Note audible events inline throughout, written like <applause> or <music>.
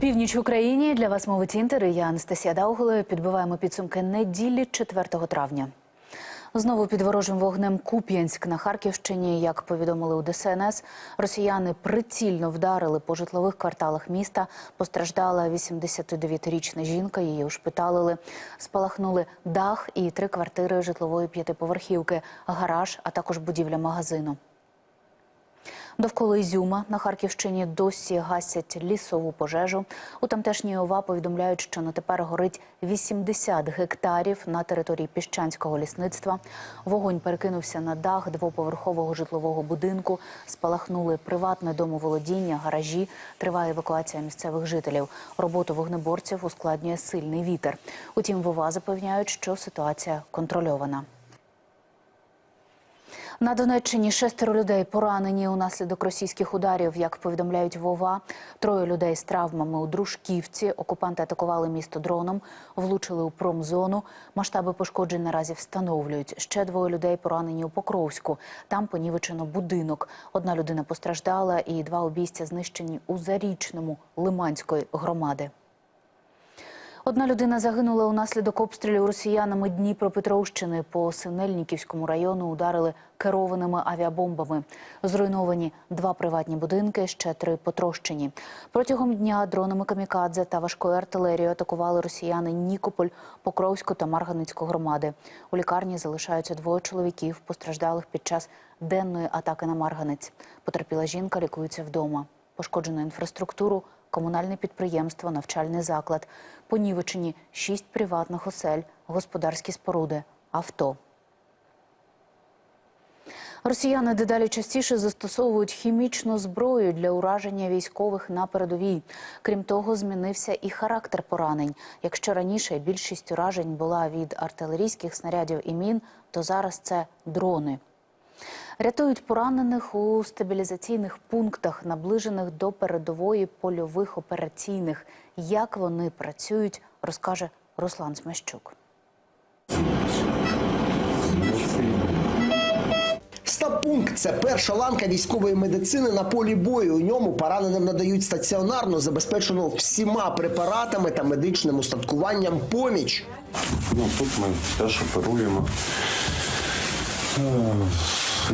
Опівніч в Україні для вас мовить інтер. Я Анастасія Дауголо. Підбиваємо підсумки неділі 4 травня. Знову під ворожим вогнем Куп'янськ на Харківщині. Як повідомили у ДСНС, росіяни прицільно вдарили по житлових кварталах міста. Постраждала 89-річна жінка. Її ушпиталили. Спалахнули дах і три квартири житлової п'ятиповерхівки, гараж, а також будівля магазину. Довкола Ізюма на Харківщині досі гасять лісову пожежу. У тамтешній ОВА повідомляють, що на тепер горить 80 гектарів на території піщанського лісництва. Вогонь перекинувся на дах двоповерхового житлового будинку. Спалахнули приватне домоволодіння, гаражі. Триває евакуація місцевих жителів. Роботу вогнеборців ускладнює сильний вітер. Утім, в ОВА запевняють, що ситуація контрольована. На Донеччині шестеро людей поранені унаслідок російських ударів. Як повідомляють Вова, троє людей з травмами у Дружківці. Окупанти атакували місто дроном, влучили у промзону. Масштаби пошкоджень наразі встановлюють. Ще двоє людей поранені у Покровську. Там понівечено будинок. Одна людина постраждала, і два обійстя знищені у Зарічному Лиманської громади. Одна людина загинула унаслідок обстрілів росіянами Дніпропетровщини. По Синельниківському району ударили керованими авіабомбами. Зруйновані два приватні будинки, ще три потрощені. Протягом дня дронами камікадзе та важкою артилерією атакували росіяни Нікополь, Покровську та Марганицьку громади. У лікарні залишаються двоє чоловіків, постраждалих під час денної атаки на Марганець. Потерпіла жінка, лікується вдома. Пошкоджено інфраструктуру, комунальне підприємство, навчальний заклад. Понівечені шість приватних осель, господарські споруди, авто. Росіяни дедалі частіше застосовують хімічну зброю для ураження військових на передовій. Крім того, змінився і характер поранень. Якщо раніше більшість уражень була від артилерійських снарядів і мін, то зараз це дрони. Рятують поранених у стабілізаційних пунктах, наближених до передової польових операційних. Як вони працюють, розкаже Руслан Смещук. Стаб-пункт – це перша ланка військової медицини на полі бою. У ньому пораненим надають стаціонарну, забезпечену всіма препаратами та медичним устаткуванням поміч. Ну, тут ми теж оперуємо.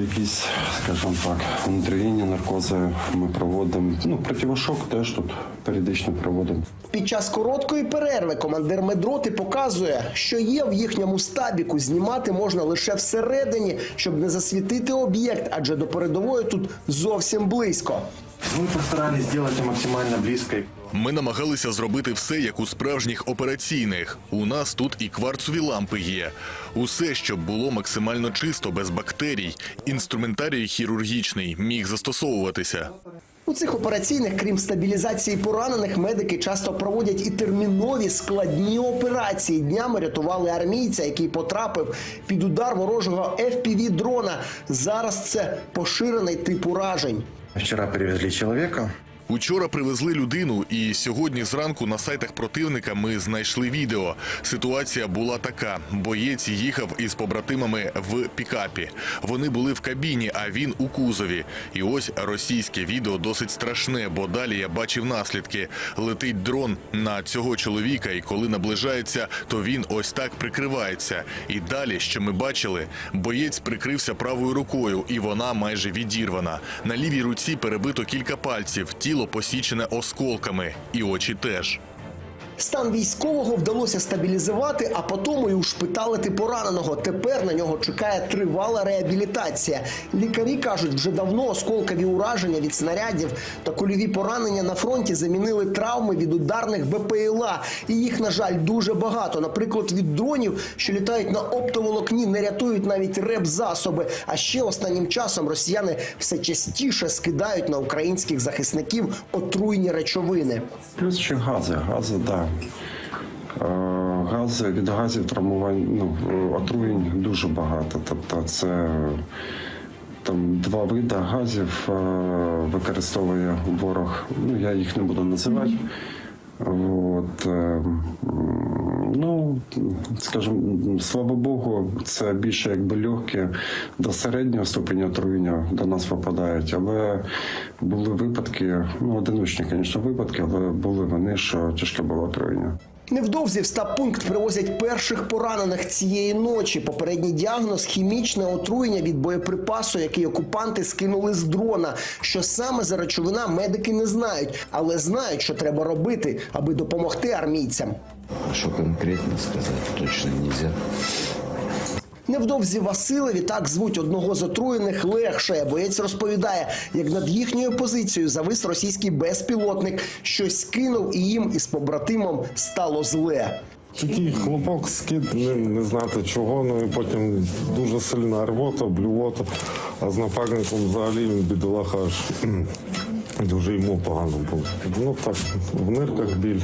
Якісь, скажімо так, внутрівінні наркози ми проводимо. Ну, противошок теж тут періодично проводимо. Під час короткої перерви командир медроти показує, що є в їхньому стабіку. Знімати можна лише всередині, щоб не засвітити об'єкт, адже до передової тут зовсім близько. Ми постарались зробити максимально близько. Ми намагалися зробити все, як у справжніх операційних. У нас тут і кварцові лампи є. Усе, щоб було максимально чисто, без бактерій. Інструментарій хірургічний міг застосовуватися. У цих операційних, крім стабілізації поранених, медики часто проводять і термінові складні операції. Днями рятували армійця, який потрапив під удар ворожого fpv дрона. Зараз це поширений тип уражень. Вчора привезли чоловіка. Учора привезли людину, і сьогодні зранку на сайтах противника ми знайшли відео. Ситуація була така: боєць їхав із побратимами в пікапі. Вони були в кабіні, а він у кузові. І ось російське відео досить страшне, бо далі я бачив наслідки. Летить дрон на цього чоловіка, і коли наближається, то він ось так прикривається. І далі, що ми бачили, боєць прикрився правою рукою, і вона майже відірвана. На лівій руці перебито кілька пальців. Тіло посічене осколками, і очі теж. Стан військового вдалося стабілізувати, а потім і ушпиталити пораненого. Тепер на нього чекає тривала реабілітація. Лікарі кажуть, вже давно осколкові ураження від снарядів та кульові поранення на фронті замінили травми від ударних БПЛА. І їх, на жаль, дуже багато. Наприклад, від дронів, що літають на оптоволокні, не рятують навіть реп-засоби. А ще останнім часом росіяни все частіше скидають на українських захисників отруйні речовини. Плюс ще гази. Гази. Да. Е, Гази від газів травмувань, ну, отруєнь дуже багато. Тобто це там два види газів е, використовує ворог. Ну, я їх не буду називати. От, е, ну, скажімо, слава Богу, це більше якби легке до середнього ступеня отруєння до нас попадають. Але були випадки, ну одиночні, звісно, випадки, але були вони, що тяжке було отруєння. Невдовзі в стаб-пункт привозять перших поранених цієї ночі. Попередній діагноз хімічне отруєння від боєприпасу, який окупанти скинули з дрона. Що саме за речовина, медики не знають, але знають, що треба робити, аби допомогти армійцям. Що конкретно сказати точно нельзя. Невдовзі Василеві так звуть одного з отруєних легше. Боєць розповідає, як над їхньою позицією завис російський безпілотник, щось кинув і їм із побратимом стало зле. Такий хлопок скид, не, не знати чого, ну і потім дуже сильна рвота, блювота. А з напарником взагалі він бідолаха аж <clears throat> дуже йому погано було. Ну так, в нирках біль.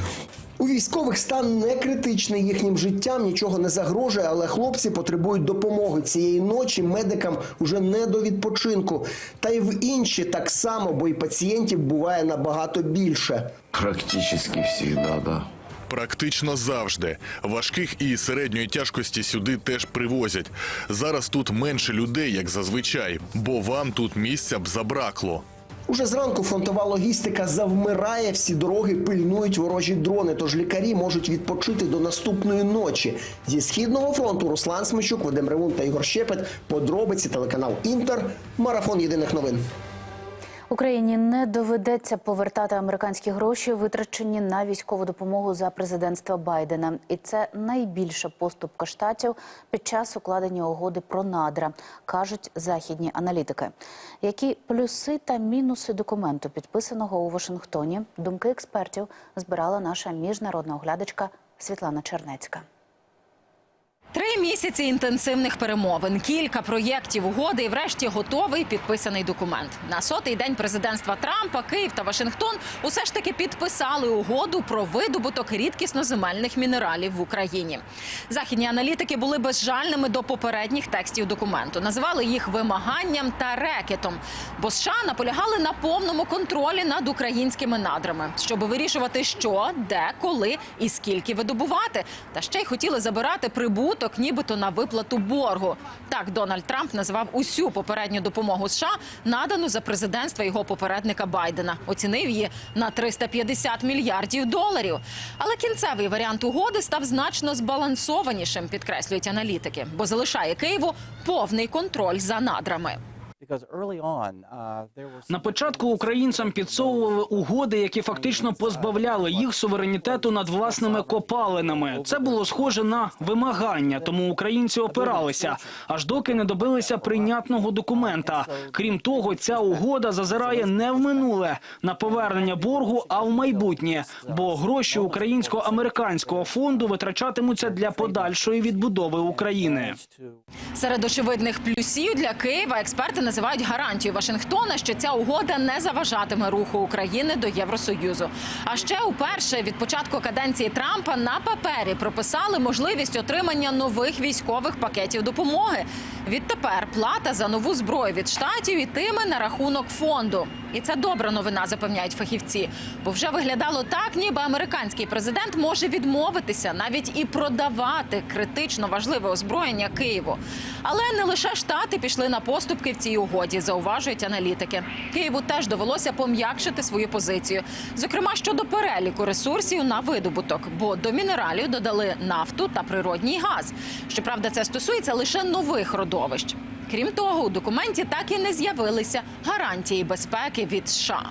У військових стан не критичний їхнім життям, нічого не загрожує, але хлопці потребують допомоги цієї ночі. Медикам уже не до відпочинку. Та й в інші так само, бо і пацієнтів буває набагато більше. Практически всегда, да. Практично завжди важких і середньої тяжкості сюди теж привозять. Зараз тут менше людей, як зазвичай, бо вам тут місця б забракло. Уже зранку фронтова логістика завмирає, всі дороги пильнують ворожі дрони, тож лікарі можуть відпочити до наступної ночі. Зі східного фронту Руслан Смичук, Вадим Ревун та Ігор Щепет. Подробиці телеканал Інтер. Марафон єдиних новин. Україні не доведеться повертати американські гроші, витрачені на військову допомогу за президентства Байдена, і це найбільша поступка штатів під час укладення угоди про надра, кажуть західні аналітики. Які плюси та мінуси документу, підписаного у Вашингтоні, думки експертів збирала наша міжнародна оглядачка Світлана Чернецька. Три місяці інтенсивних перемовин, кілька проєктів угоди і врешті готовий підписаний документ. На сотий день президентства Трампа Київ та Вашингтон усе ж таки підписали угоду про видобуток рідкісноземельних мінералів в Україні. Західні аналітики були безжальними до попередніх текстів документу. Називали їх вимаганням та рекетом. Бо США наполягали на повному контролі над українськими надрами, щоб вирішувати, що, де, коли і скільки видобувати. Та ще й хотіли забирати прибуток, нібито на виплату боргу. Так Дональд Трамп назвав усю попередню допомогу США, надану за президентства його попередника Байдена. Оцінив її на 350 мільярдів доларів. Але кінцевий варіант угоди став значно збалансованішим, підкреслюють аналітики, бо залишає Києву повний контроль за надрами. На початку українцям підсовували угоди, які фактично позбавляли їх суверенітету над власними копалинами. Це було схоже на вимагання, тому українці опиралися, аж доки не добилися прийнятного документа. Крім того, ця угода зазирає не в минуле на повернення боргу, а в майбутнє, бо гроші українсько-американського фонду витрачатимуться для подальшої відбудови України. Серед очевидних плюсів для Києва експерти називають гарантію Вашингтона, що ця угода не заважатиме руху України до Євросоюзу. А ще уперше від початку каденції Трампа на папері прописали можливість отримання нових військових пакетів допомоги. Відтепер плата за нову зброю від штатів ітиме на рахунок фонду. І це добра новина, запевняють фахівці. Бо вже виглядало так, ніби американський президент може відмовитися навіть і продавати критично важливе озброєння Києву. Але не лише штати пішли на поступки в цій угоді, зауважують аналітики. Києву теж довелося пом'якшити свою позицію, зокрема щодо переліку ресурсів на видобуток, бо до мінералів додали нафту та природній газ. Щоправда, це стосується лише нових родовищ. Крім того, у документі так і не з'явилися гарантії безпеки від США.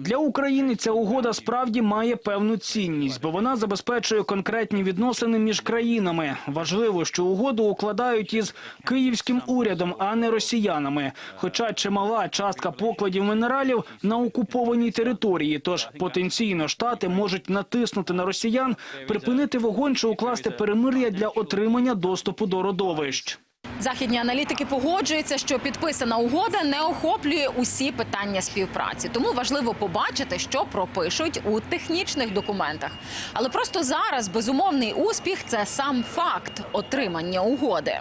Для України ця угода справді має певну цінність, бо вона забезпечує конкретні відносини між країнами. Важливо, що угоду укладають із київським урядом, а не росіянами. Хоча чимала частка покладів мінералів на окупованій території, тож потенційно штати можуть натиснути на росіян, припинити вогонь чи укласти перемир'я для отримання доступу до родовищ. Західні аналітики погоджуються, що підписана угода не охоплює усі питання співпраці. Тому важливо побачити, що пропишуть у технічних документах. Але просто зараз безумовний успіх це сам факт отримання угоди.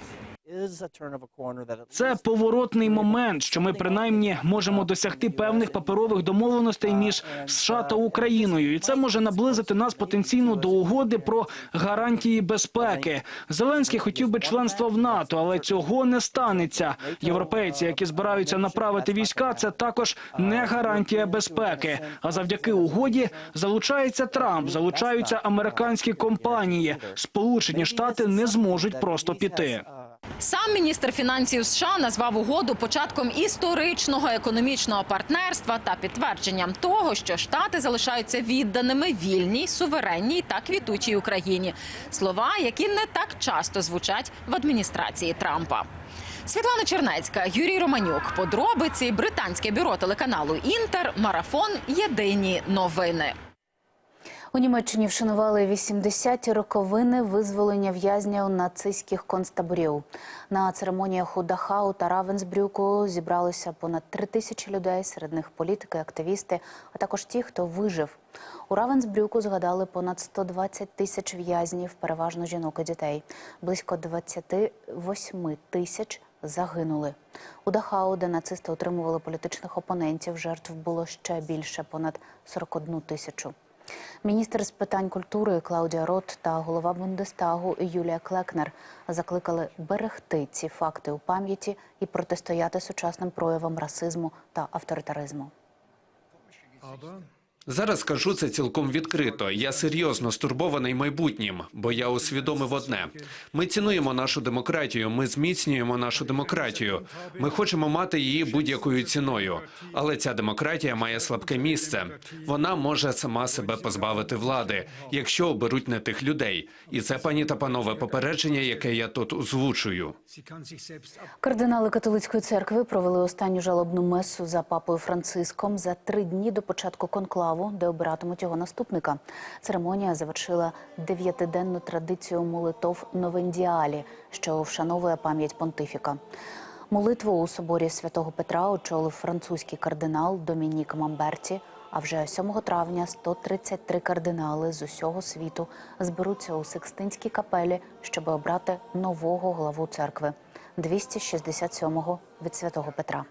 Це поворотний момент, що ми принаймні можемо досягти певних паперових домовленостей між США та Україною, і це може наблизити нас потенційно до угоди про гарантії безпеки. Зеленський хотів би членства в НАТО, але цього не станеться. Європейці, які збираються направити війська, це також не гарантія безпеки. А завдяки угоді залучається Трамп, залучаються американські компанії. Сполучені Штати не зможуть просто піти. Сам міністр фінансів США назвав угоду початком історичного економічного партнерства та підтвердженням того, що штати залишаються відданими вільній, суверенній та квітучій Україні. Слова, які не так часто звучать в адміністрації Трампа. Світлана Чернецька, Юрій Романюк. Подробиці британське бюро телеканалу Інтер. Марафон. Єдині новини. У Німеччині вшанували 80-ті роковини визволення в'язня у нацистських концтаборів. На церемоніях у Дахау та Равенсбрюку зібралося понад три тисячі людей, серед них політики, активісти, а також ті, хто вижив. У Равенсбрюку згадали понад 120 тисяч в'язнів, переважно жінок і дітей. Близько 28 тисяч загинули. У Дахау, де нацисти отримували політичних опонентів, жертв було ще більше понад 41 тисячу. Міністр з питань культури Клаудія Рот та голова Бундестагу Юлія Клекнер закликали берегти ці факти у пам'яті і протистояти сучасним проявам расизму та авторитаризму. Зараз кажу це цілком відкрито. Я серйозно стурбований майбутнім, бо я усвідомив одне: ми цінуємо нашу демократію, ми зміцнюємо нашу демократію. Ми хочемо мати її будь-якою ціною. Але ця демократія має слабке місце. Вона може сама себе позбавити влади, якщо оберуть не тих людей. І це, пані та панове, попередження, яке я тут озвучую. Кардинали католицької церкви провели останню жалобну месу за папою Франциском за три дні до початку конклаву, де обиратимуть його наступника. Церемонія завершила дев'ятиденну традицію молитов Новендіалі, що вшановує пам'ять понтифіка. Молитву у соборі святого Петра очолив французький кардинал Домінік Мамберті. А вже 7 травня 133 кардинали з усього світу зберуться у Секстинській капелі, щоб обрати нового главу церкви 267-го від святого Петра.